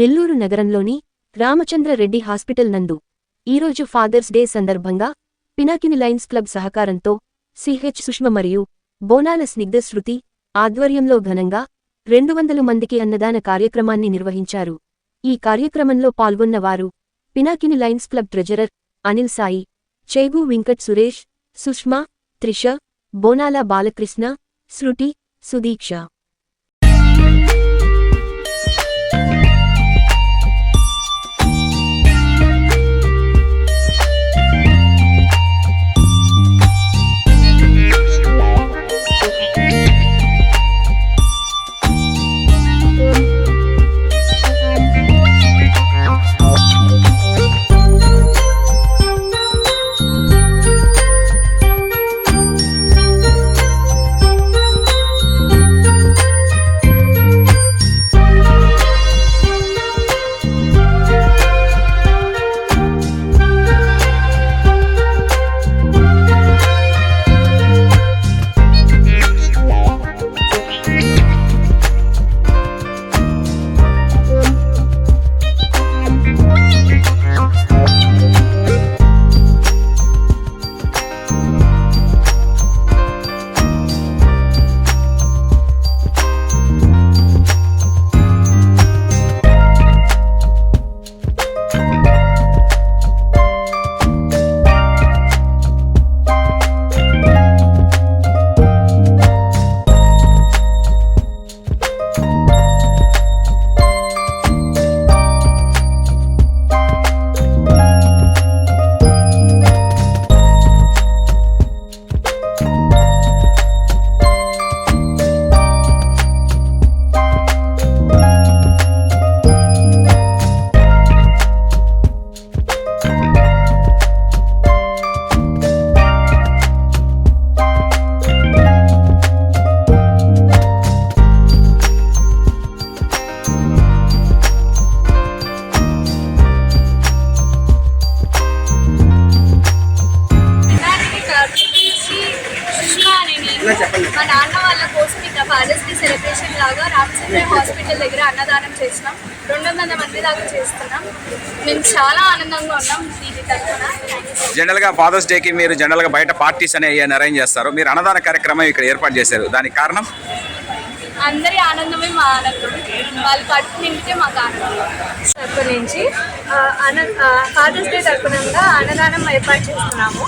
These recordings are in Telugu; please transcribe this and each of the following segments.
నెల్లూరు నగరంలోని రామచంద్ర రెడ్డి హాస్పిటల్ నందు ఈరోజు ఫాదర్స్ డే సందర్భంగా పినాకిని లైన్స్ క్లబ్ సహకారంతో సిహెచ్ సుష్మ మరియు బోనాల స్నిగ్ధ శృతి ఆధ్వర్యంలో ఘనంగా రెండు వందల మందికి అన్నదాన కార్యక్రమాన్ని నిర్వహించారు. ఈ కార్యక్రమంలో పాల్గొన్న వారు Pinakini lions club treasurer Anil Sai Chegu Venkat Suresh Sushma Trisha Bonala Balakrishna Shruti Sudiksha. మా నాన్న వాళ్ళ కోసం ఇక్కడ ఫాదర్స్ డే సెలబ్రేషన్ లాగా రామచంద్ర హాస్పిటల్ దగ్గర అన్నదానం చేసినాం. రెండు వందల మంది దాకా చేస్తున్నాం. మేము చాలా ఆనందంగా ఉన్నాం దీని తరఫున. జనరల్గా ఫాదర్స్ డే కి మీరు జనరల్గా బయట పార్టీస్ అనేవి అరేంజ్ చేస్తారు. మీరు అన్నదాన కార్యక్రమం ఇక్కడ ఏర్పాటు చేశారు. దానికి కారణం? అందరి ఆనందమే మా ఆనందం. వాళ్ళు కడుపు నిండితే మాకు ఆనందం. తరపు నుంచి ఆ, అన్న ఫాదర్స్ డే తరపునంగా అన్నదానం ఏర్పాటు చేస్తున్నాము.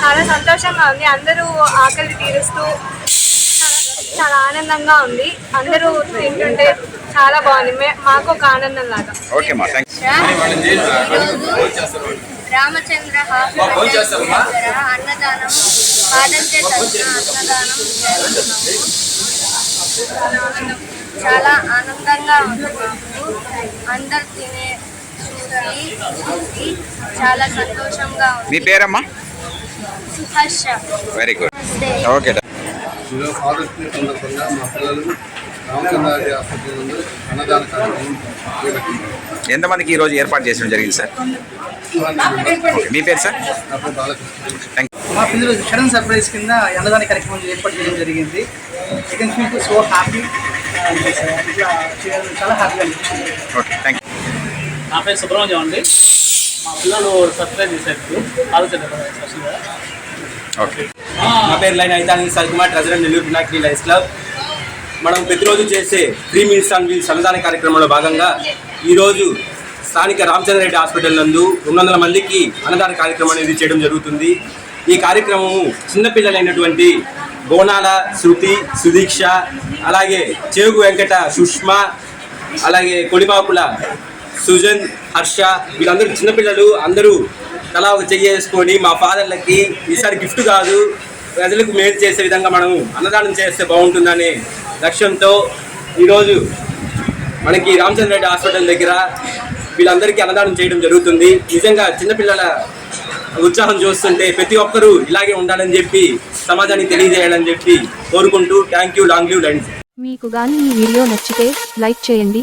చాలా సంతోషంగా ఉంది. అందరూ ఆకలి తీరుస్తూ చాలా- చాలా ఆనందంగా ఉంది. అందరూ తింటుంటే చాలా బాగుంది. మే- మాకు ఒక ఆనందం లాగా మా రామచంద్ర అన్నదానం తరపున అన్నదానం చాలా ఆనందం చాలా ఆనందంగా ఉంది మాకు అందరు తినే చూసి చూసి చాలా సంతోషంగా మీ ఉంది. పేరమ్మా? సుహర్ష వెరీ గుడ్ ఓకే ఈరోజు ఫాదర్స్ డే సందర్భంగా మా పిల్లలు రామచంద్రారెడ్డి హాస్పిటల్ నుండి అన్నదాన కార్యక్రమం చేపట్టింది ఎంతమందికి ఈ రోజు ఏర్పాటు చేయడం జరిగింది సార్? మీ పేరు సార్? మా పిల్లలు సడన్ సర్ప్రైజ్ కింద అన్నదాన కార్యక్రమం ఏర్పాటు చేయడం జరిగింది. చికెన్ ఫీల్ సో హ్యాపీ ఇట్లా చాలా హ్యాపీగా అనిపించింది. ఓకే థ్యాంక్ నా పేరు సుబ్రహ్మణ్యం అండి. మా పిల్లలు సబ్స్క్రైబ్ చేశారు ఆలోచన ఓకే. నా పేరు లైన్ అయితే Sai Kumar treasurer Nellore Pinakini lions club. మనం ప్రతిరోజు చేసే ఫ్రీ మీల్స్ ఆన్ వీల్స్ అన్నదాన కార్యక్రమంలో భాగంగా ఈరోజు స్థానిక రామచంద్ర రెడ్డి హాస్పిటల్ నందు రెండు వందల మందికి అన్నదాన కార్యక్రమం అనేది చేయడం జరుగుతుంది. ఈ కార్యక్రమము చిన్నపిల్లలైనటువంటి బోనాల శృతి సుదీక్ష అలాగే చేగు వెంకట సుష్మ అలాగే కొడిపాపుల సుజన్ హర్ష వీళ్ళందరూ చిన్నపిల్లలు అందరూ తలా ఒక చెయ్యి వేసుకొని మా ఫాదర్లకి ఈసారి గిఫ్ట్ కాదు ప్రజలకు మేలు చేసే విధంగా మనం అన్నదానం చేస్తే బాగుంటుందనే లక్ష్యంతో ఈరోజు మనకి రామచంద్ర రెడ్డి హాస్పిటల్ దగ్గర వీళ్ళందరికీ అన్నదానం చేయడం జరుగుతుంది. నిజంగా చిన్నపిల్లల ఉత్సాహం చూస్తుంటే ప్రతి ఒక్కరూ ఇలాగే ఉండాలని చెప్పి సమాజానికి తెలియజేయాలని చెప్పి కోరుకుంటూ థ్యాంక్ యూ లాంగ్ లీవ్ మీకు గాని ఈ వీడియో నచ్చితే లైక్ చేయండి